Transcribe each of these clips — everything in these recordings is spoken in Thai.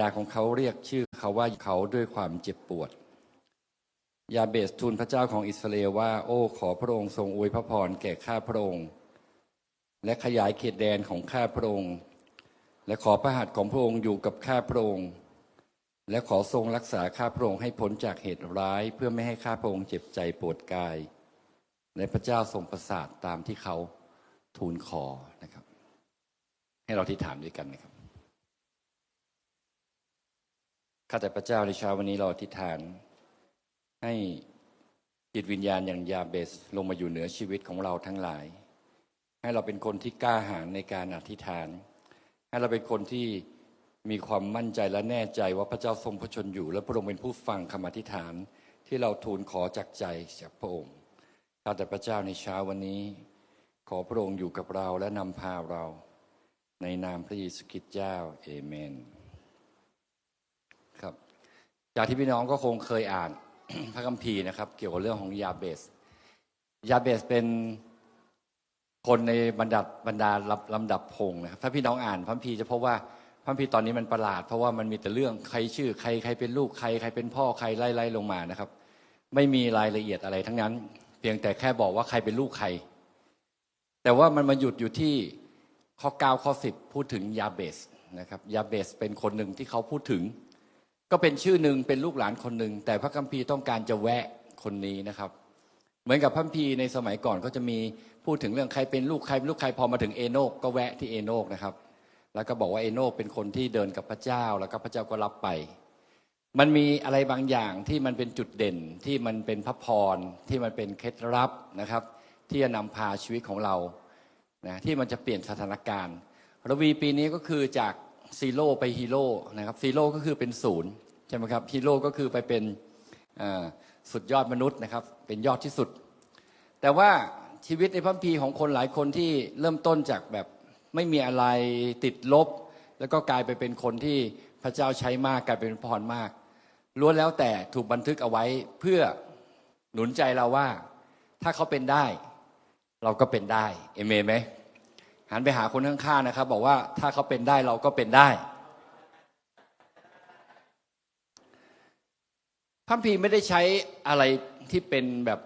ดาของเขาเรียกชื่อเขาว่าเขาด้วยความเจ็บปวด ยาเบสทูลพระเจ้าของอิสราเอลว่า โอ้ ขอพระองค์ทรงอวยพระพรแก่ข้าพระองค์ และขยายเขตแดนของข้าพระองค์ และขอพระหัตถ์ของพระองค์อยู่กับข้าพระองค์ และขอทรงรักษาข้าพระองค์ให้พ้นจากเหตุร้ายเพื่อไม่ให้ข้าพระองค์เจ็บใจปวดกาย และพระเจ้าทรงประสาทตามที่เขาทูลขอนะครับ ให้เราที่ฐานด้วยกันนะครับ ข้าแต่พระเจ้าในเช้าวันนี้เราอธิษฐาน ให้จิตวิญญาณอย่างยาเบสลงมาอยู่เหนือชีวิตของเราทั้งหลาย ให้เราเป็นคนที่กล้าหาญในการอธิษฐาน ให้เราเป็นคนที่มีความมั่นใจและแน่ใจว่าพระเจ้าทรงพระชนอยู่ และพระองค์เป็นผู้ฟังคำอธิษฐาน ที่เราทูลขอจากใจจากพระองค์ข้าแต่พระเจ้าในเช้าวันนี้ ขอพระองค์อยู่กับเราและนำพาเรา ในนามพระเยซูคริสต์เจ้าเอเมน จากที่พี่น้องก็คงเคยอ่านพระคัมภีร์นะครับ เกี่ยวกับเรื่องของยาเบส ยาเบสเป็นคนในบรรดาบรรดาลำดับพงนะครับ ถ้าพี่น้องอ่านพระคัมภีร์จะพบว่าพระคัมภีร์ตอนนี้มันประหลาด เพราะว่ามันมีแต่เรื่องใครชื่อใครใครเป็นลูกใครใครเป็นพ่อใครไล่ไล่ลงมานะครับ ไม่มีรายละเอียดอะไรทั้งนั้น เพียงแต่แค่บอกว่าใครเป็นลูกใคร แต่ว่ามันมาหยุดอยู่ที่ข้อ9ข้อ10 พูดถึงยาเบสนะครับยาเบสเป็นคนหนึ่งที่เขาพูดถึง ก็เป็นชื่อหนึ่งเป็นลูกหลานคนหนึ่งแต่พระคัมภีร์ต้องการจะแวะคนนี้นะครับ เหมือนกับพระคัมภีร์ในสมัยก่อนก็จะมีพูดถึงเรื่องใครเป็นลูกใครเป็นลูกใครพอมาถึงเอโนกก็แวะที่เอโนกนะครับ แล้วก็บอกว่าเอโนกเป็นคนที่เดินกับพระเจ้าแล้วก็พระเจ้าก็รับไป มันมีอะไรบางอย่างที่มันเป็นจุดเด่นที่มันเป็นพระพรที่มันเป็นเคล็ดลับนะครับ ที่จะนำพาชีวิตของเรานะที่มันจะเปลี่ยนสถานการณ์ระวีปีนี้ก็คือจาก ซีโร่ไปฮีโร่นะครับซีโร่ก็คือเป็นศูนย์ใช่ไหมครับฮีโร่ก็คือไปเป็นสุดยอดมนุษย์นะครับ เป็นยอดที่สุด แต่ว่าชีวิตในพระคัมภีร์ของคนหลายคนที่เริ่มต้นจากแบบไม่มีอะไรติดลบ แล้วก็กลายไปเป็นคนที่พระเจ้าใช้มากกลายเป็นพรมากล้วนแล้วแต่ถูกบันทึกเอาไว้เพื่อหนุนใจเราว่าถ้าเขาเป็นได้ เราก็เป็นได้เอเมนไหม หันไปหาคนข้างๆนะครับ บอกว่าถ้าเขาเป็นได้เราก็เป็นได้พระพีไม่ได้ใช้อะไรที่เป็นแบบ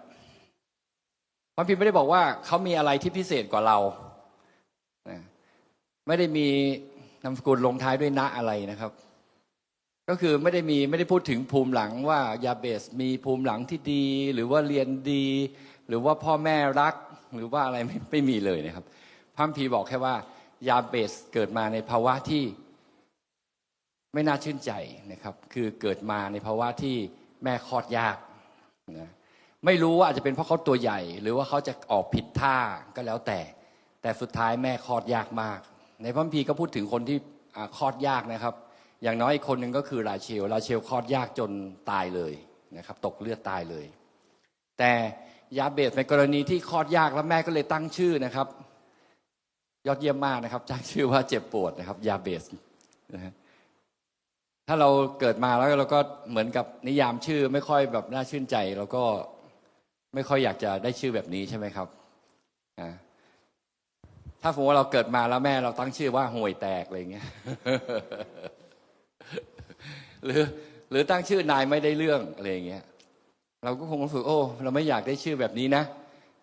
พระพีไม่ได้บอกว่าเขามีอะไรที่พิเศษกว่าเรา ไม่ได้มีนามสกุลลงท้ายด้วยณอะไรนะครับ ก็คือไม่ได้มีไม่ได้พูดถึงภูมิหลังว่ายาเบสมีภูมิหลังที่ดี หรือว่าเรียนดี หรือว่าพ่อแม่รักหรือว่าอะไรไม่ไม่มีเลยนะครับ พระพีบอกแค่ว่า ยาเบสเกิดมาในภาวะที่ไม่น่าชื่นใจนะครับ คือเกิดมาในภาวะที่แม่คลอดยากนะไม่รู้ว่าอาจจะเป็นเพราะเขาตัวใหญ่ หรือว่าเขาจะออกผิดท่าก็แล้วแต่ แต่สุดท้ายแม่คลอดยากมาก ในพระมีก็พูดถึงคนที่คลอดยากนะครับ อย่างน้อยอีกคนหนึ่งก็คือราเชลราเชลคลอดยากจนตายเลยนะครับ ตกเลือดตายเลย แต่ยาเบสในกรณีที่คลอดยากแล้วแม่ก็เลยตั้งชื่อนะครับ ยอดเยี่ยมมากนะครับตั้งชื่อว่าเจ็บปวดนะครับ ยาเบสนะถ้าเราเกิดมาแล้วเราก็เหมือนกับนิยามชื่อไม่ค่อยแบบน่าชื่นใจเราก็ไม่ค่อยอยากจะได้ชื่อแบบนี้ใช่ไหมครับถ้าสมมติว่าเราเกิดมาแล้วแม่เราตั้งชื่อว่าห่วยแตกอะไรเงี้ยหรือหรือตั้งชื่อนายไม่ได้เรื่องอะไรเงี้ย เราก็คงรู้สึกโอ้ เราไม่อยากได้ชื่อแบบนี้นะ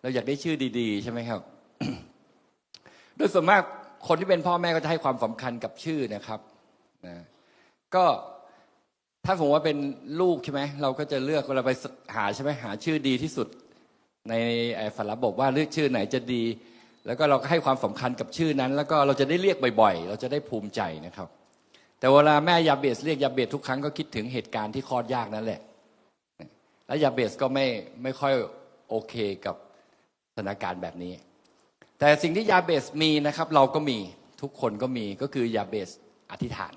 เราอยากได้ชื่อดี ๆ ใช่ไหมครับ โดยส่วนมากคนที่เป็นพ่อแม่ก็จะให้ความสำคัญกับชื่อนะครับนะก็ถ้าผมว่าเป็นลูกใช่ไหมเราก็จะเลือกเวลาไปหาใช่ไหมหาชื่อดีที่สุด ในฝันระบบว่าเลือกชื่อไหนจะดี แล้วก็เราก็ให้ความสำคัญกับชื่อนั้น แล้วก็เราจะได้เรียกบ่อยๆ เราจะได้ภูมิใจนะครับ แต่เวลาแม่ยาเบสเรียกยาเบสทุกครั้งก็คิดถึงเหตุการณ์ที่คลอดยากนั่นแหละ แล้วยาเบสก็ไม่ไม่ค่อยโอเคกับสถานการณ์แบบนี้ แต่สิ่งที่ยาเบสมีนะครับ เราก็มีทุกคนก็มีก็คือยาเบสอธิษฐาน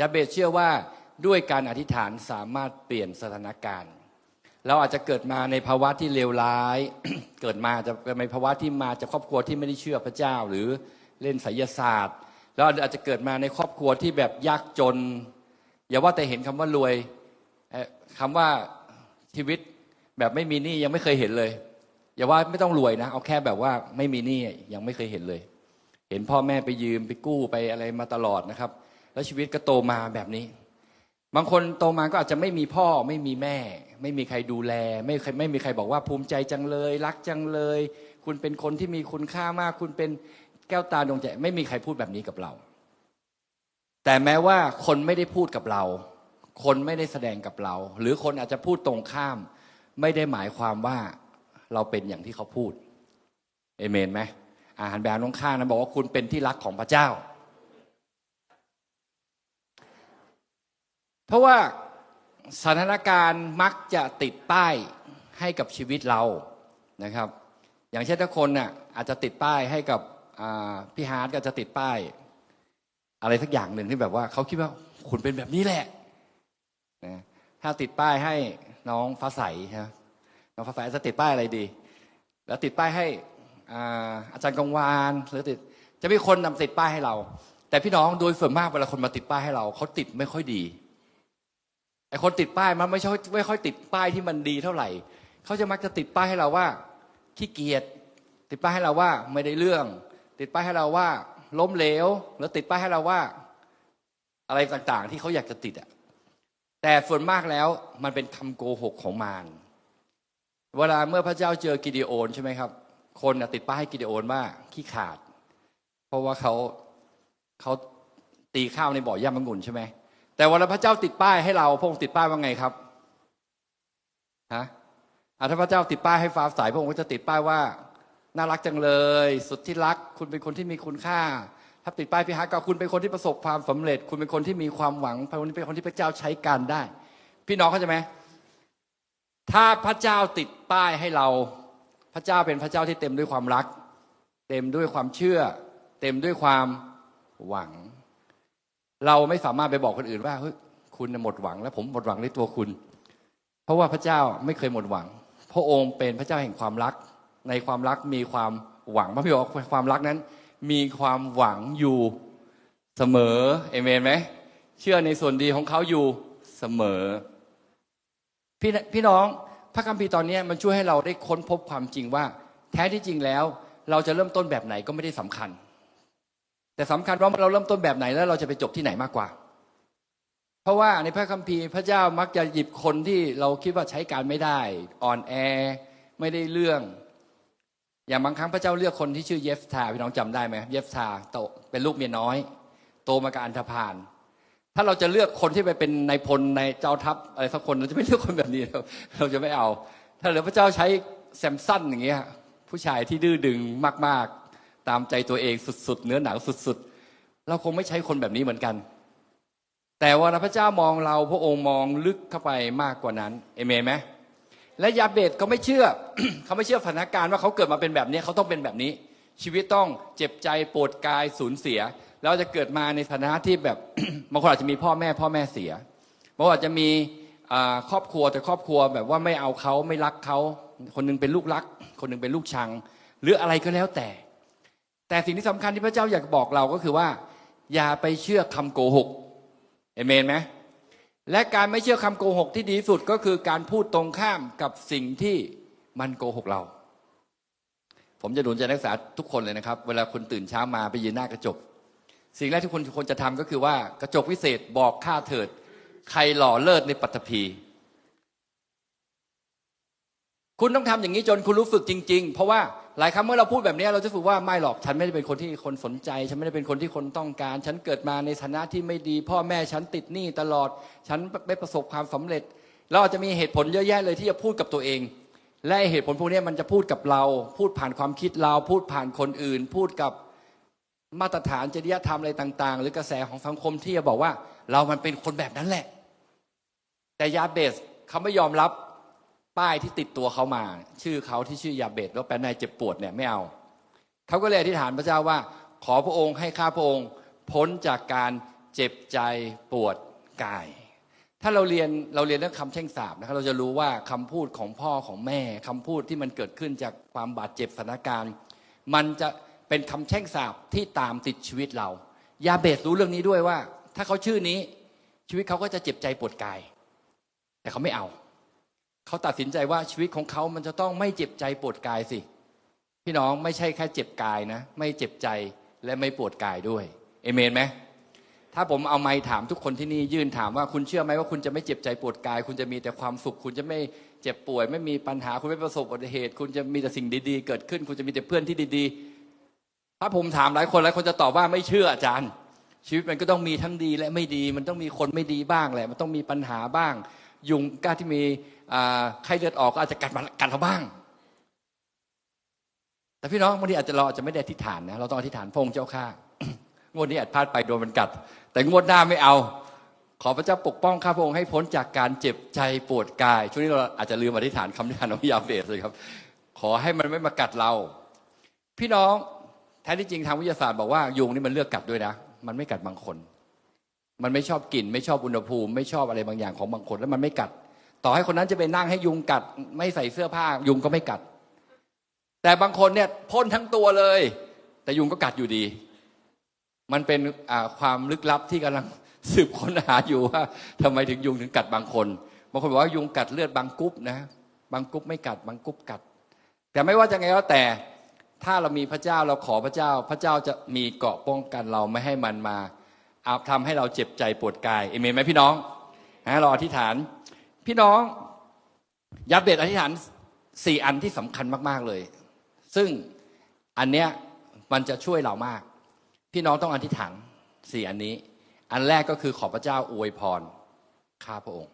ยาเบสเชื่อว่าด้วยการอธิษฐานสามารถเปลี่ยนสถานการณ์ เราอาจจะเกิดมาในภาวะที่เลวร้าย เกิดมาจะเป็นในภาวะที่มาจากครอบครัวที่ไม่ได้เชื่อพระเจ้าหรือเล่นไสยศาสตร์ แล้วอาจจะเกิดมาในครอบครัวที่แบบยากจน อย่าว่าแต่เห็นคำว่ารวยคำว่าชีวิตแบบไม่มีหนี้ยังไม่เคยเห็นเลย อย่าว่าไม่ต้องรวยนะ เอาแค่แบบว่าไม่มีหนี้ยังไม่เคยเห็นเลย เห็นพ่อแม่ไปยืมไปกู้ไปอะไรมาตลอดนะครับ แล้วชีวิตก็โตมาแบบนี้ บางคนโตมาก็อาจจะไม่มีพ่อไม่มีแม่ ไม่มีใครดูแล ไม่เคยไม่มีใครบอกว่าภูมิใจจังเลย รักจังเลย คุณเป็นคนที่มีคุณค่ามาก คุณเป็นแก้วตาดวงใจไม่มีใครพูดแบบนี้กับเรา แต่แม้ว่าคนไม่ได้พูดกับเรา คนไม่ได้แสดงกับเรา หรือคนอาจจะพูดตรงข้าม ไม่ได้หมายความว่า เราเป็นอย่างที่เขาพูดเอเมนไหมอาหารแบบน้องข้างนะบอกว่าคุณเป็นที่รักของพระเจ้า เพราะว่าสถานการณ์มักจะติดป้ายให้กับชีวิตเรานะครับ อย่างเช่นถ้าคนน่ะอาจจะติดป้ายให้กับพี่ฮาร์ดก็จะติดป้าย อะไรสักอย่างหนึ่งที่แบบว่าเขาคิดว่าคุณเป็นแบบนี้แหละนะถ้าติดป้ายให้น้องฟ้าใสฮะ น้องฟ้าใสจะติดป้ายอะไรดี แล้วติดป้ายให้อาจารย์กังวานหรือติดจะมีคนนำติดป้ายให้เรา แต่พี่น้องโดยส่วนมากเวลาคนมาติดป้ายให้เราเขาติดไม่ค่อยดีไอ้คนติดป้ายมันไม่ใช่ไม่ค่อยติดป้ายที่มันดีเท่าไหร่เขาจะมักจะติดป้ายให้เราว่าขี้เกียจติดป้ายให้เราว่าไม่ได้เรื่อง ติดป้ายให้เราว่าล้มเหลวแล้วติดป้ายให้เราว่า อะไรต่างๆ ที่เขาอยากจะติดอะแต่ส่วนมากแล้วมันเป็นคำโกหกของมาร เวลาเมื่อพระเจ้าเจอกิเดโอนใช่ไหมครับ คนติดป้ายให้กิเดโอนว่าขี้ขาด เพราะว่าเขาเขาตีข้าวในบ่อย่ามังุ่นใช่ไหมแต่เวลาพระเจ้าติดป้ายให้เราพระองค์ติดป้ายว่าไงครับฮะถ้าพระเจ้าติดป้ายให้ฟ้าใสพระองค์ก็จะติดป้ายว่าน่ารักจังเลย สุดที่รัก คุณเป็นคนที่มีคุณค่า ถ้าติดป้ายพิหารก็คุณเป็นคนที่ประสบความสำเร็จ คุณเป็นคนที่มีความหวังคุณเป็นคนที่พระเจ้าใช้การได้ พี่น้องเข้าใจไหม ถ้าพระเจ้าติดป้ายให้เรา พระเจ้าเป็นพระเจ้าที่เต็มด้วยความรัก เต็มด้วยความเชื่อ เต็มด้วยความหวัง เราไม่สามารถไปบอกคนอื่นว่าเฮ้ยคุณหมดหวัง แล้วผมหมดหวังในตัวคุณ เพราะว่าพระเจ้าไม่เคยหมดหวัง พระองค์เป็นพระเจ้าแห่งความรัก ในความรักมีความหวังพระพี่บอกความรักนั้น มีความหวังอยู่เสมอเอเมนไหมเชื่อในส่วนดีของเขาอยู่เสมอ พี่พี่น้องพระคัมภีร์ตอนนี้มันช่วยให้เราได้ค้นพบความจริงว่า แท้ที่จริงแล้ว เราจะเริ่มต้นแบบไหนก็ไม่ได้สำคัญ แต่สำคัญว่าเราเริ่มต้นแบบไหนแล้วเราจะไปจบที่ไหนมากกว่า เพราะว่าในพระคัมภีร์พระเจ้ามักจะหยิบคนที่เราคิดว่าใช้การไม่ได้อ่อนแอไม่ได้เรื่องอย่างบางครั้งพระเจ้าเลือกคนที่ชื่อเยฟทาพี่น้องจำได้ไหมเยฟทาโตเป็นลูกเมียน้อย โตมากับอันธพาล ถ้าเราจะเลือกคนที่ไปเป็นนายพลในเจ้าทัพอะไรสักคนเราจะไม่เลือกคนแบบนี้ เราเราจะไม่เอา ถ้าเหลือพระเจ้าใช้แซมสันอย่างเงี้ยผู้ชายที่ดื้อดึงมาก ๆ ตามใจตัวเองสุด ๆ เนื้อหนังสุด ๆ เราคงไม่ใช้คนแบบนี้เหมือนกัน แต่ว่าพระเจ้ามองเราพระองค์มองลึกเข้าไปมากกว่านั้นเอเมนไหมและยาเบตเขาไม่เชื่อเขาไม่เชื่อสถานการณ์ว่าเขาเกิดมาเป็นแบบนี้เขาต้องเป็นแบบนี้ ชีวิตต้องเจ็บใจปวดกายสูญเสีย แล้วจะเกิดมาในฐานะที่แบบบางคนอาจจะมีพ่อแม่พ่อแม่เสียบางคนอาจจะมีครอบครัวแต่ครอบครัวแบบว่าไม่เอาเขาไม่รักเขาคนหนึงเป็นลูกรัก คนหนึงเป็นลูกชัง หรืออะไรก็แล้วแต่ แต่สิ่งที่สำคัญที่พระเจ้าอยากบอกเราก็คือว่า อย่าไปเชื่อคำโกหกเอเมนไหมและการไม่เชื่อคำโกหกที่ดีสุดก็คือการพูดตรงข้ามกับสิ่งที่มันโกหกเรา ผมจะหนุนใจนักศึกษาทุกคนเลยนะครับ เวลาคุณตื่นเช้ามาไปยืนหน้ากระจก สิ่งแรกที่คุณควรจะทำก็คือว่ากระจกวิเศษบอกข้าเถิด ใครหล่อเลิศในปัตตภีคุณต้องทำอย่างนี้จนคุณรู้ฝึกจริง ๆ เพราะว่าหลายครั้งเมื่อเราพูดแบบนี้เราจะฝึกว่าไม่หรอกฉันไม่ได้เป็นคนที่คนสนใจ ฉันไม่ได้เป็นคนที่คนต้องการ ฉันเกิดมาในฐานะที่ไม่ดี พ่อแม่ฉันติดหนี้ตลอด ฉันไม่ประสบความสำเร็จเราอาจจะมีเหตุผลเยอะแยะเลยที่จะพูดกับตัวเอง และเหตุผลพวกนี้มันจะพูดกับเรา พูดผ่านความคิดเรา พูดผ่านคนอื่น พูดกับ มาตรฐานจริยธรรมอะไรต่าง ๆ หรือกระแสของสังคมที่จะบอกว่า เรามันเป็นคนแบบนั้นแหละ แต่ยาเบสเขาไม่ยอมรับป้ายที่ติดตัวเขามา ชื่อเขาที่ชื่อยาเบสว่าแปลนายเจ็บปวดเนี่ยไม่เอาเขาก็เลยอธิษฐานพระเจ้าว่า ขอพระองค์ให้ข้าพระองค์พ้นจากการเจ็บใจปวดกาย ถ้าเราเรียนเราเรียนเรื่องคำแช่งสาบนะครับเราจะรู้ว่าคำพูดของพ่อของแม่คำพูดที่มันเกิดขึ้นจากความบาดเจ็บสถานการณ์ มันจะ เป็นคำแช่งสาบที่ตามติดชีวิตเรา ยาเบสรู้เรื่องนี้ด้วยว่า ถ้าเขาชื่อนี้ชีวิตเขาก็จะเจ็บใจปวดกาย แต่เขาไม่เอา เขาตัดสินใจว่าชีวิตของเขามันจะต้องไม่เจ็บใจปวดกายสิ พี่น้องไม่ใช่แค่เจ็บกายนะ ไม่เจ็บใจและไม่ปวดกายด้วย เอเมนไหมถ้าถ้าผมเอาไม้ถามทุกคนที่นี่ยื่นถามว่าคุณเชื่อไหมว่าคุณจะไม่เจ็บใจปวดกาย คุณจะมีแต่ความสุข คุณจะไม่เจ็บป่วย ไม่มีปัญหาคุณไม่ประสบอุบัติเหตุ คุณจะมีแต่สิ่งดีๆ เกิดขึ้น คุณจะมีแต่เพื่อนที่ดีๆ ถ้าผมถามหลายคนหลายคนจะตอบว่าไม่เชื่ออาจารย์ ชีวิตมันก็ต้องมีทั้งดีและไม่ดี มันต้องมีคนไม่ดีบ้างแหละ มันต้องมีปัญหาบ้าง ยุงก้าที่มีไข้เลือดออกก็อาจจะกัดมากัดเราบ้าง แต่พี่น้องบางทีอาจจะเราอาจจะไม่ได้อธิษฐานนะเราต้องอธิษฐานพงเจ้าข้างวดนี้อาจพลาดไปโดนมันกัด แต่งวดหน้าไม่เอา ขอพระเจ้าปกป้องข้าพระองค์ให้พ้นจากการเจ็บใจปวดกาย ช่วงนี้เราอาจจะลืมอธิษฐานคำอธิษฐานของยาเบสเลยครับ ขอให้มันไม่มากัดเรา พี่น้อง ท้ที่จริงทางวิทยาศาสตร์บอกว่ายุงนี่มันเลือกกัดด้วยนะ มันไม่กัดบางคน มันไม่ชอบกลิ่นไม่ชอบอุณหภูมิ ไม่ชอบอะไรบางอย่างของบางคน แล้วมันไม่กัด ต่อให้คนนั้นจะไปนั่งให้ยุงกัด ไม่ใส่เสื้อผ้า ยุงก็ไม่กัด แต่บางคนเนี่ยพ่นทั้งตัวเลย แต่ยุงก็กัดอยู่ดี มันเป็นความลึกลับที่กำลังสืบค้นหาอยู่ว่าทำไมถึงยุงถึงกัดบางคนบางคนบอกว่ายุงกัดเลือดบางกรุ๊ปนะ บางกรุ๊ปไม่กัด บางกรุ๊ปกัด แต่ไม่ว่าจะไงก็แต่ ถ้าเรามีพระเจ้าเราขอพระเจ้า พระเจ้าจะมีเกาะป้องกันเราไม่ให้มันมาเอาทำให้เราเจ็บใจปวดกายเอเมนไหมพี่น้องนะเราอธิษฐาน พี่น้องยับเบ็ดอธิษฐานสี่อันที่สำคัญมาก ๆเลย ซึ่งอันเนี้ยมันจะช่วยเรามาก พี่น้องต้องอธิษฐานสี่อันนี้ อันแรกก็คือขอพระเจ้าอวยพรข้าพระองค์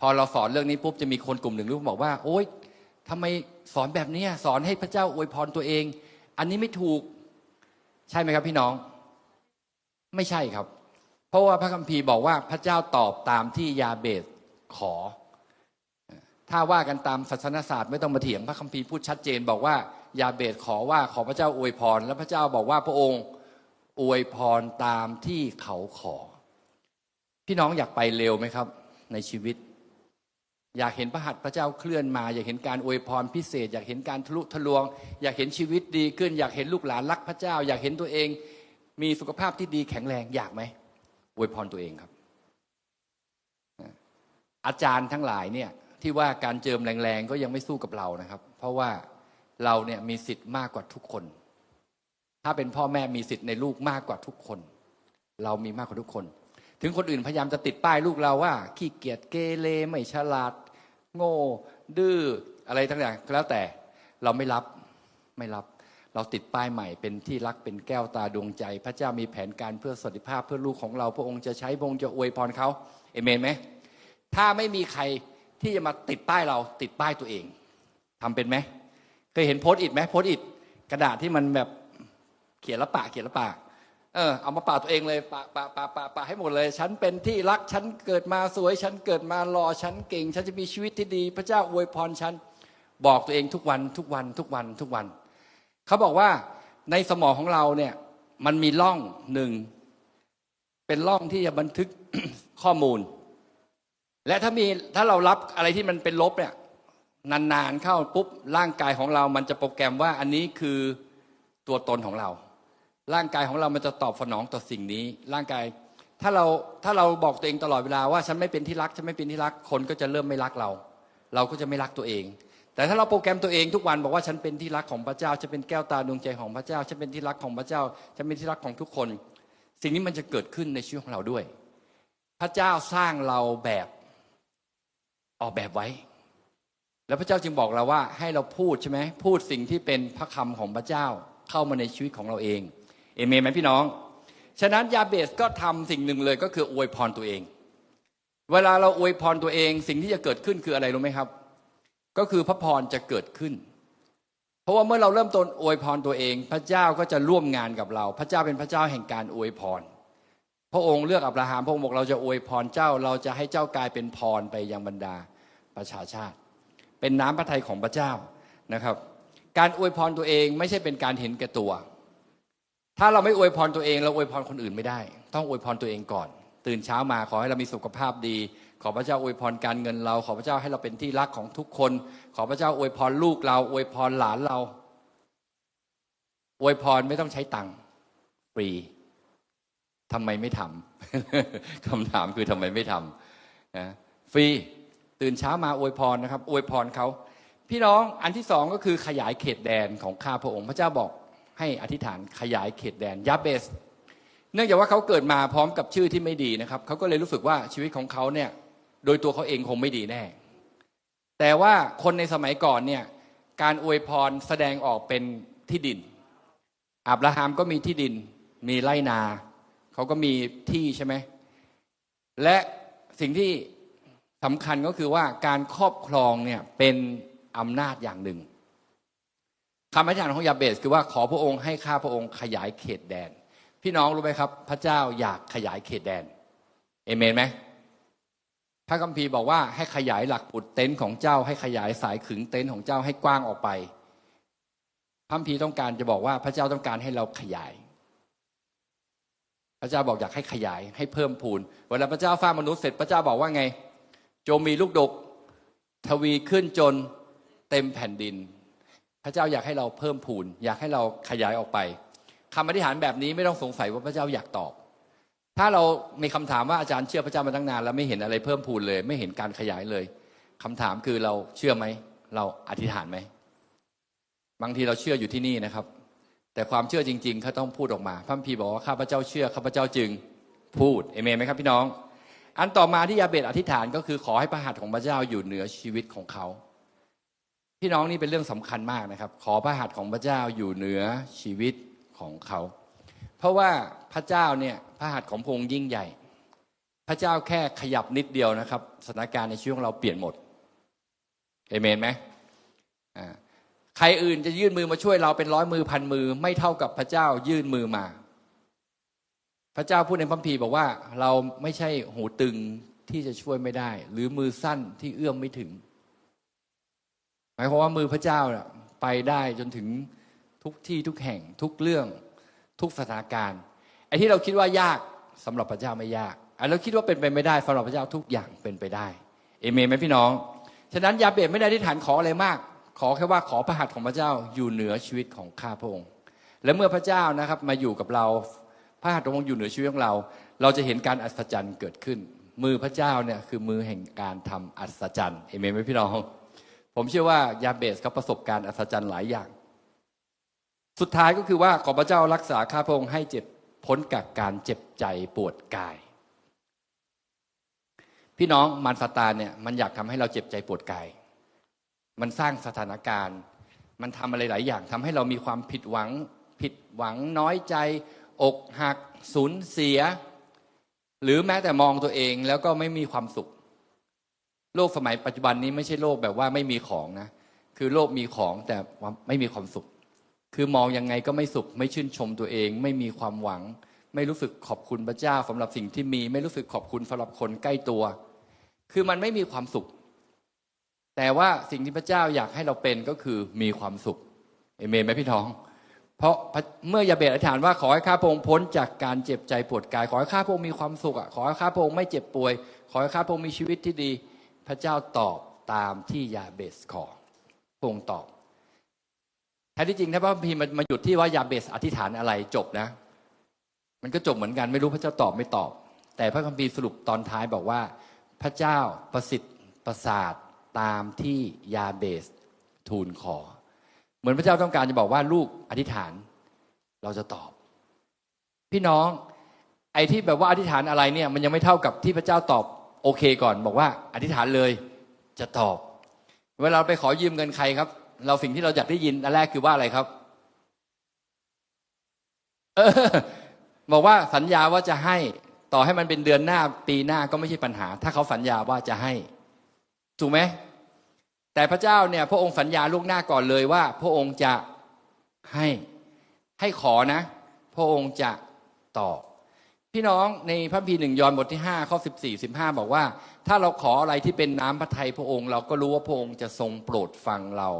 พอเราสอนเรื่องนี้ปุ๊บจะมีคนกลุ่มหนึ่งรู้บอกว่า โอ๊ย ทำไมสอนแบบนี้สอนให้พระเจ้าอวยพรตัวเอง อันนี้ไม่ถูกใช่ไหมครับพี่น้อง ไม่ใช่ครับ เพราะว่าพระคัมภีร์บอกว่าพระเจ้าตอบตามที่ยาเบสขอ ถ้าว่ากันตามศาสนศาสตร์ไม่ต้องมาเถียงพระคัมภีร์พูดชัดเจน บอกว่ายาเบสขอว่าขอพระเจ้าอวยพร แล้วพระเจ้าบอกว่าพระองค์อวยพรตามที่เขาขอ พี่น้องอยากไปเร็วไหมครับ ในชีวิต อยากเห็นพระหัตถ์พระเจ้าเคลื่อนมา อยากเห็นการอวยพรพิเศษ อยากเห็นการทะลุทะลวง อยากเห็นชีวิตดีขึ้น อยากเห็นลูกหลานรักพระเจ้า อยากเห็นตัวเอง มีสุขภาพที่ดีแข็งแรงอยากไหมอวยพรตัวเองครับ อาจารย์ทั้งหลายเนี่ยที่ว่าการเจิมแรงๆก็ยังไม่สู้กับเรานะครับ เพราะว่าเราเนี่ยมีสิทธิ์มากกว่าทุกคน ถ้าเป็นพ่อแม่มีสิทธิ์ในลูกมากกว่าทุกคน เรามีมากกว่าทุกคน ถึงคนอื่นพยายามจะติดป้ายลูกเราว่าขี้เกียจเกเรไม่ฉลาด โง่ดื้ออะไรทั้งอย่างแล้วแต่เราไม่รับไม่รับ เราติดป้ายใหม่เป็นที่รักเป็นแก้วตาดวงใจ พระเจ้ามีแผนการเพื่อสวัสดิภาพเพื่อลูกของเราพระองค์จะใช้พระองค์จะอวยพรเขาเอเมนไหมถ้าไม่มีใครที่จะมาติดป้ายเราติดป้ายตัวเองทำเป็นไหมเคยเห็นโพสต์อิดไหมโพสต์อิดกระดาษที่มันแบบเขียนละปะเขียนละปะ เออเอามาปะตัวเองเลยปะปะปะปะปะให้หมดเลย ฉันเป็นที่รักฉันเกิดมาสวย ฉันเกิดมารอฉันเก่ง ฉันจะมีชีวิตที่ดี พระเจ้าอวยพรฉันบอกตัวเองทุกวันทุกวันทุกวันทุกวัน เขาบอกว่าในสมองของเราเนี่ย มันมีร่องหนึ่งเป็นร่องที่จะบันทึกข้อมูล และถ้ามีถ้าเรารับอะไรที่มันเป็นลบเนี่ยนานๆเข้าปุ๊บร่างกายของเรา มันจะโปรแกรมว่าอันนี้คือตัวตนของเรา ร่างกายของเรามันจะตอบสนองต่อสิ่งนี้ ร่างกายถ้าเราถ้าเราบอกตัวเองตลอดเวลาว่าฉันไม่เป็นที่รักฉันไม่เป็นที่รักคนก็จะเริ่มไม่รักเรา เราก็จะไม่รักตัวเอง แต่ถ้าเราโปรแกรมตัวเองทุกวันบอกว่าฉันเป็นที่รักของพระเจ้าฉันเป็นแก้วตาดวงใจของพระเจ้าฉันเป็นที่รักของพระเจ้าฉันเป็นที่รักของทุกคน สิ่งนี้มันจะเกิดขึ้นในชีวิตของเราด้วย พระเจ้าสร้างเราแบบออกแบบไว้ แล้วพระเจ้าจึงบอกเราว่าให้เราพูดใช่ไหมพูดสิ่งที่เป็นพระคำของพระเจ้าเข้ามาในชีวิตของเราเอง เอเมนไหมพี่น้อง ฉะนั้นยาเบสก็ทำสิ่งหนึ่งเลยก็คืออวยพรตัวเอง เวลาเราอวยพรตัวเองสิ่งที่จะเกิดขึ้นคืออะไรรู้ไหมครับ ก็คือพระพรจะเกิดขึ้น เพราะว่าเมื่อเราเริ่มต้นอวยพรตัวเอง พระเจ้าก็จะร่วมงานกับเรา พระเจ้าเป็นพระเจ้าแห่งการอวยพร พระองค์เลือกอับราฮัมพระองค์บอกเราจะอวยพรเจ้าเราจะให้เจ้ากลายเป็นพรไปยังบรรดาประชาชาติ เป็นน้ำพระทัยของพระเจ้านะครับ การอวยพรตัวเองไม่ใช่เป็นการเห็นแก่ตัว ถ้าเราไม่อวยพรตัวเองเราอวยพรคนอื่นไม่ได้ ต้องอวยพรตัวเองก่อน ตื่นเช้ามาขอให้เรามีสุขภาพดี ขอพระเจ้าอวยพรการเงินเรา ขอพระเจ้าให้เราเป็นที่รักของทุกคน ขอพระเจ้าอวยพรลูกเราอวยพรหลานเราอวยพรไม่ต้องใช้ตังค์ฟรีทำไมไม่ทำคำถามคือทำไมไม่ทำนะฟรีตื่นเช้ามาอวยพรนะครับอวยพรเขาพี่น้องอันที่สองก็คือขยายเขตแดนของข้าพระองค์ พระเจ้าบอก ให้อธิษฐานขยายเขตแดนยาเบส เนื่องจากว่าเขาเกิดมาพร้อมกับชื่อที่ไม่ดีนะครับเขาก็เลยรู้สึกว่าชีวิตของเขาเนี่ยโดยตัวเขาเองคงไม่ดีแน่ แต่ว่าคนในสมัยก่อนเนี่ยการอวยพรแสดงออกเป็นที่ดินอับราฮัมก็มีที่ดินมีไร่นา เขาก็มีที่ใช่ไหมและสิ่งที่สำคัญก็คือว่าการครอบครองเนี่ยเป็นอำนาจอย่างหนึ่ง คำอธิษฐานของยาเบสคือว่าขอพระองค์ให้ข้าพระองค์ขยายเขตแดน พี่น้องรู้ไหมครับ พระเจ้าอยากขยายเขตแดนเอเมนไหมพระคัมภีร์บอกว่าให้ขยายหลักปุดเต็นท์ของเจ้า ให้ขยายสายขึงเต็นท์ของเจ้าให้กว้างออกไปพระคัมภีร์ต้องการจะบอกว่าพระเจ้าต้องการให้เราขยาย พระเจ้าบอกอยากให้ขยายให้เพิ่มพูนเวลาพระเจ้าสร้างมนุษย์เสร็จพระเจ้าบอกว่าไง จงมีลูกดก ทวีขึ้นจนเต็มแผ่นดิน พระเจ้าอยากให้เราเพิ่มพูน อยากให้เราขยายออกไปคำอธิษฐานแบบนี้ไม่ต้องสงสัยว่าพระเจ้าอยากตอบ ถ้าเรามีคำถามว่าอาจารย์เชื่อพระเจ้ามาตั้งนานแล้วไม่เห็นอะไรเพิ่มพูนเลย ไม่เห็นการขยายเลยคำถามคือเราเชื่อไหม เราอธิษฐานไหม บางทีเราเชื่ออยู่ที่นี่นะครับ แต่ความเชื่อจริงๆเขาต้องพูดออกมาพระคัมภีร์บอกว่าข้าพเจ้าเชื่อข้าพเจ้าจึงพูดเอเมนไหมครับพี่น้อง อันต่อมาที่ยาเบตอธิษฐานก็คือขอให้พระหัตถ์ของพระเจ้าอยู่เหนือชีวิตของเขา พี่น้องนี่เป็นเรื่องสำคัญมากนะครับ ขอพระหัตถ์ของพระเจ้าอยู่เหนือชีวิตของเขา เพราะว่าพระเจ้าเนี่ยพระหัตถ์ของพงค์ยิ่งใหญ่ พระเจ้าแค่ขยับนิดเดียวนะครับสถานการณ์ในชีวิตของเราเปลี่ยนหมดเอเมนไหมอ่าใครอื่นจะยื่นมือมาช่วยเราเป็นร้อยมือพันมือ ไม่เท่ากับพระเจ้ายื่นมือมา พระเจ้าพูดในพระคัมภีร์บอกว่าเราไม่ใช่หูตึงที่จะช่วยไม่ได้ หรือมือสั้นที่เอื้อมไม่ถึง หมายความว่ามือพระเจ้าน่ะไปได้จนถึงทุกที่ทุกแห่งทุกเรื่องทุกสถานการณ์ไอ้ที่เราคิดว่ายากสำหรับพระเจ้าไม่ยากไอ้เราคิดว่าเป็นไปไม่ได้สำหรับพระเจ้าทุกอย่างเป็นไปได้เอเมนไหมพี่น้อง ฉะนั้นยาเบตไม่ได้ที่ฐานขออะไรมาก ขอแค่ว่าขอพระหัตถ์ของพระเจ้าอยู่เหนือชีวิตของข้าพระองค์และเมื่อพระเจ้านะครับมาอยู่กับเราพระหัตถ์ของพระองค์อยู่เหนือชีวิตของเรา เราจะเห็นการอัศจรรย์เกิดขึ้น มือพระเจ้าเนี่ยคือมือแห่งการทำอัศจรรย์เอเมนไหมพี่น้อง ผมเชื่อว่ายาเบสเขาประสบการณ์อัศจรรย์หลายอย่าง สุดท้ายก็คือว่าขอพระเจ้ารักษาข้าพระองค์ให้เจ็บพ้นกับการเจ็บใจปวดกาย พี่น้องมารซาตานเนี่ยมันอยากทำให้เราเจ็บใจปวดกาย มันสร้างสถานการณ์ มันทำอะไรหลายอย่างทำให้เรามีความผิดหวัง ผิดหวังน้อยใจ อกหักสูญเสีย หรือแม้แต่มองตัวเองแล้วก็ไม่มีความสุข โลกสมัยปัจจุบันนี้ไม่ใช่โลกแบบว่าไม่มีของนะ คือโลกมีของแต่ไม่มีความสุข คือมองยังไงก็ไม่สุข ไม่ชื่นชมตัวเอง ไม่มีความหวัง ไม่รู้สึกขอบคุณพระเจ้าสำหรับสิ่งที่มี ไม่รู้สึกขอบคุณสำหรับคนใกล้ตัว คือมันไม่มีความสุข แต่ว่าสิ่งที่พระเจ้าอยากให้เราเป็นก็คือมีความสุขเอเมนไหมพี่น้อง เพราะเมื่อยาเบตอธิษฐานว่าขอให้ข้าพงค์พ้นจากการเจ็บใจปวดกาย ขอให้ข้าพงค์มีความสุขอะขอให้ข้าพงค์ไม่เจ็บป่วย ขอให้ข้าพงค์มีชีวิตที่ดี พระเจ้าตอบตามที่ยาเบสขอพงตอบแท้ที่จริงถ้าพระพีมันมาหยุดที่ว่ายาเบสอธิษฐานอะไรจบนะ มันก็จบเหมือนกันไม่รู้พระเจ้าตอบไม่ตอบ แต่พระคัมภีร์สรุปตอนท้ายบอกว่า พระเจ้าประสิทธิ์ประสาทตามที่ยาเบสทูลขอ เหมือนพระเจ้าต้องการจะบอกว่าลูกอธิษฐาน เราจะตอบ พี่น้อง ไอ้ที่แบบว่าอธิษฐานอะไรเนี่ย มันยังไม่เท่ากับที่พระเจ้าตอบ โอเคก่อนบอกว่าอธิษฐานเลยจะตอบ เวลาเราไปขอยืมเงินใครครับ เราสิ่งที่เราอยากได้ยินอันแรกคือว่าอะไรครับออบอกว่าสัญญาว่าจะให้ต่อให้มันเป็นเดือนหน้าปีหน้าก็ไม่ใช่ปัญหา ถ้าเขาสัญญาว่าจะให้ ถูกไหมแต่พระเจ้าเนี่ยพระองค์สัญญาล่วงหน้าก่อนเลยว่า พระองค์จะให้ให้ขอนะ พระองค์จะตอบ พี่น้องในพระพีหนึ่งยอห์นบทที่ห้าข้อสิบสี่สิบห้าบอกว่า ถ้าเราขออะไรที่เป็นน้ำพระทัยพระองค์ เราก็รู้ว่าพระองค์จะทรงโปรดฟังเรา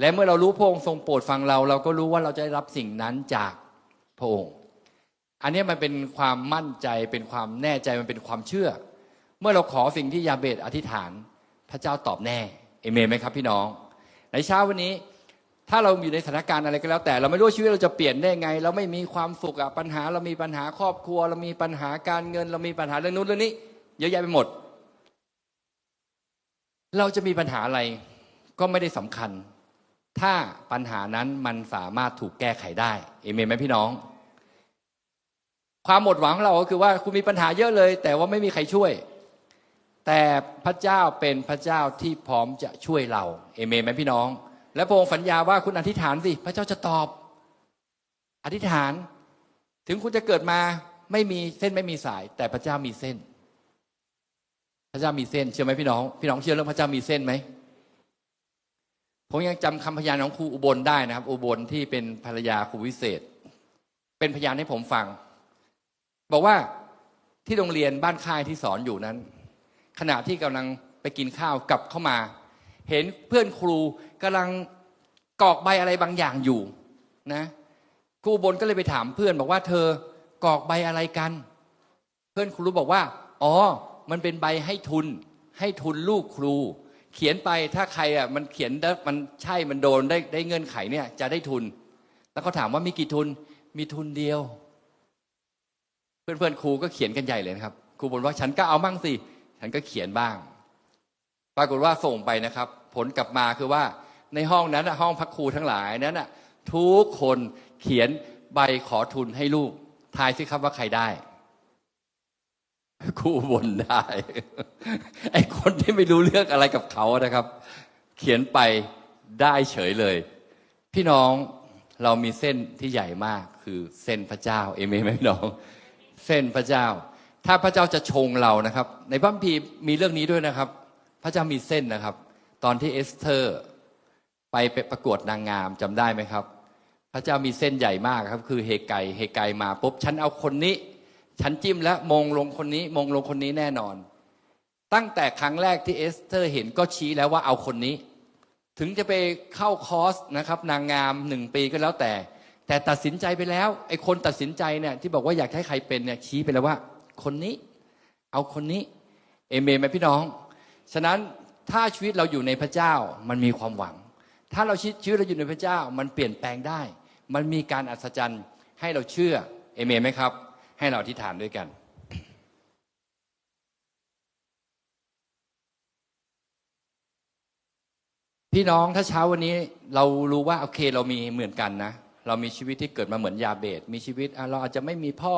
และเมื่อเรารู้พระองค์ทรงโปรดฟังเรา เราก็รู้ว่าเราจะได้รับสิ่งนั้นจากพระองค์ อันนี้มันเป็นความมั่นใจเป็นความแน่ใจมันเป็นความเชื่อ เมื่อเราขอสิ่งที่ยาเบตอธิษฐาน พระเจ้าตอบแน่เอเมนไหมครับ พี่น้อง ในเช้าวันนี้ ถ้าเราอยู่ในสถานการณ์อะไรก็แล้ว แต่เราไม่รู้ชีวิตเราจะเปลี่ยนได้ไง เราไม่มีความสุขอะปัญหา เรามีปัญหาครอบครัว เรามีปัญหาการเงิน เรามีปัญหาเรื่องนู้นเรื่องนี้เยอะแยะไปหมด เราจะมีปัญหาอะไรก็ไม่ได้สำคัญ ถ้าปัญหานั้นมันสามารถถูกแก้ไขได้เอเมนไหมพี่น้อง ความหมดหวังของเราก็คือว่าคุณมีปัญหาเยอะเลย แต่ว่าไม่มีใครช่วย แต่พระเจ้าเป็นพระเจ้าที่พร้อมจะช่วยเราเอเมนไหมพี่น้อง และพระองค์สัญญาว่าคุณอธิษฐานสิพระเจ้าจะตอบ อธิษฐาน ถึงคุณจะเกิดมาไม่มีเส้นไม่มีสาย แต่พระเจ้ามีเส้น พระเจ้ามีเส้นเชื่อไหมพี่น้อง พี่น้องเชื่อเรื่องพระเจ้ามีเส้นไหมผมยังจำคำพยานของครูอุบลได้นะครับ อุบลที่เป็นภรรยาครูวิเศษ เป็นพยานให้ผมฟัง บอกว่าที่โรงเรียนบ้านค่ายที่สอนอยู่นั้น ขณะที่กำลังไปกินข้าวกลับเข้ามา เห็นเพื่อนครูกำลังกรอกใบอะไรบางอย่างอยู่นะครูบลก็เลยไปถามเพื่อนบอกว่าเธอกรอกใบอะไรกัน เพื่อนครูบอกว่า อ๋อ มันเป็นใบให้ทุน ให้ทุนลูกครู เขียนไปถ้าใครอะมันเขียนได้มันใช่มันโดนได้ได้เงื่อนไขเนี่ย จะได้ทุน แล้วเขาถามว่ามีกี่ทุนมีทุนเดียว เพื่อนเพื่อนครูก็เขียนกันใหญ่เลยนะครับครูบอกว่าฉันก็เอามั่งสิฉันก็เขียนบ้าง ปรากฏว่าส่งไปนะครับ ผลกลับมาคือว่าในห้องนั้นห้องพักครูทั้งหลายนั้นทุกคนเขียนใบขอทุนให้ลูกทายสิครับว่าใครได้ครูบนได้ ไอ้คนที่ไม่รู้เรื่องอะไรกับเขานะครับ เขียนไปได้เฉยเลย พี่น้องเรามีเส้นที่ใหญ่มากคือเส้นพระเจ้า เอเมนไหมพี่น้อง เส้นพระเจ้า ถ้าพระเจ้าจะชงเรานะครับ ในพระคัมภีร์มีเรื่องนี้ด้วยนะครับ พระเจ้ามีเส้นนะครับ ตอนที่เอสเธอร์ไปไปประกวดนางงามจำได้ไหมครับ พระเจ้ามีเส้นใหญ่มากครับ คือเฮไกเฮไกมาปุ๊บฉันเอาคนนี้ ฉันจิ้มแล้วมงลงคนนี้ มงลงคนนี้แน่นอน ตั้งแต่ครั้งแรกที่เอสเธอร์เห็นก็ชี้แล้วว่าเอาคนนี้ ถึงจะไปเข้าคอร์สนะครับ นางงามหนึ่งปีก็แล้วแต่ แต่ตัดสินใจไปแล้วไอ้คนตัดสินใจเนี่ยที่บอกว่าอยากให้ใครเป็นเนี่ยชี้ไปแล้วว่า คนนี้ เอาคนนี้ เอเมนไหมพี่น้อง ฉะนั้น ถ้าชีวิตเราอยู่ในพระเจ้ามันมีความหวัง ถ้าเราชีวิตเราอยู่ในพระเจ้ามันเปลี่ยนแปลงได้ มันมีการอัศจรรย์ให้เราเชื่อเอเมนไหมครับ ให้เราอธิษฐานด้วยกันพี่น้องถ้าเช้าวันนี้เรารู้ว่าโอเคเรามีเหมือนกันนะ เรามีชีวิตที่เกิดมาเหมือนยาเบตมีชีวิตเราอาจจะไม่มีพ่อ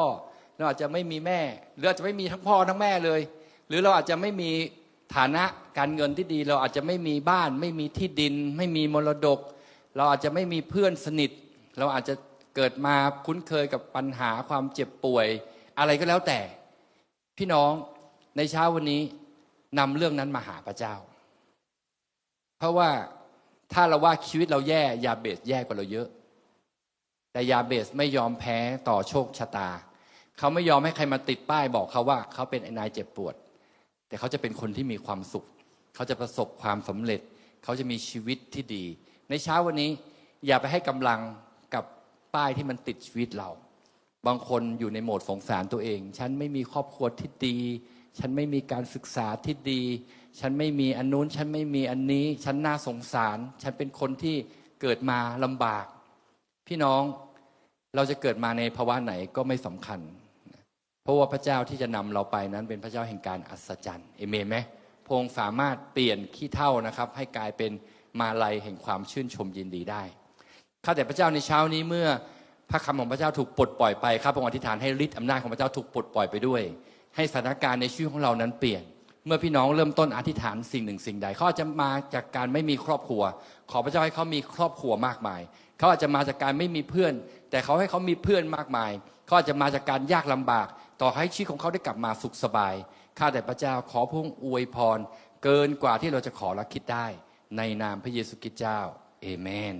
เราอาจจะไม่มีแม่ หรืออาจจะไม่มีทั้งพ่อทั้งแม่เลย หรือเราอาจจะไม่มี ฐานะการเงินที่ดีเราอาจจะไม่มีบ้าน ไม่มีที่ดิน ไม่มีมรดก เราอาจจะไม่มีเพื่อนสนิท เราอาจจะเกิดมาคุ้นเคยกับปัญหาความเจ็บป่วย อะไรก็แล้วแต่ พี่น้องในเช้าวันนี้นำเรื่องนั้นมาหาพระเจ้า เพราะว่าถ้าเราว่าชีวิตเราแย่ยาเบสแย่กว่าเราเยอะ แต่ยาเบสไม่ยอมแพ้ต่อโชคชะตา เขาไม่ยอมให้ใครมาติดป้ายบอกเขาว่า เขาเป็นไอ้นายเจ็บปวด แต่เขาจะเป็นคนที่มีความสุข เขาจะประสบความสำเร็จ เขาจะมีชีวิตที่ดี ในเช้าวันนี้อย่าไปให้กำลังกับป้ายที่มันติดชีวิตเรา บางคนอยู่ในโหมดสงสารตัวเอง ฉันไม่มีครอบครัวที่ดี ฉันไม่มีการศึกษาที่ดี ฉันไม่มีอันนู้น ฉันไม่มีอันนี้ ฉันน่าสงสาร ฉันเป็นคนที่เกิดมาลำบาก พี่น้องเราจะเกิดมาในภาวะไหนก็ไม่สำคัญ เพราะว่าพระเจ้าที่จะนำเราไปนั้นเป็นพระเจ้าแห่งการอัศจรรย์เอเมนไหมพระองค์สามารถเปลี่ยนขี้เท่านะครับ ให้กลายเป็นมาลัยแห่งความชื่นชมยินดีได้ข้าแต่พระเจ้าในเช้านี้เมื่อพระคำของพระเจ้าถูกปลดปล่อยไปข้าพระองค์อธิษฐานให้ฤทธิ์อำนาจของพระเจ้าถูกปลดปล่อยไปด้วย ให้สถานการณ์ในชีวิตของเรานั้นเปลี่ยน เมื่อพี่น้องเริ่มต้นอธิษฐานสิ่งหนึ่งสิ่งใดเขาอาจจะมาจากการไม่มีครอบครัว ขอพระเจ้าให้เขามีครอบครัวมากมายเขาอาจจะมาจากการไม่มีเพื่อน แต่เขาให้เขามีเพื่อนมากมายเขาอาจจะมาจากการยากลำบาก ต่อให้ชีวิตของเขาได้กลับมาสุขสบาย ข้าแต่พระเจ้าขอพระองค์อวยพร เกินกว่าที่เราจะขอและคิดได้ ในนามพระเยซูคริสต์เจ้า เอเมน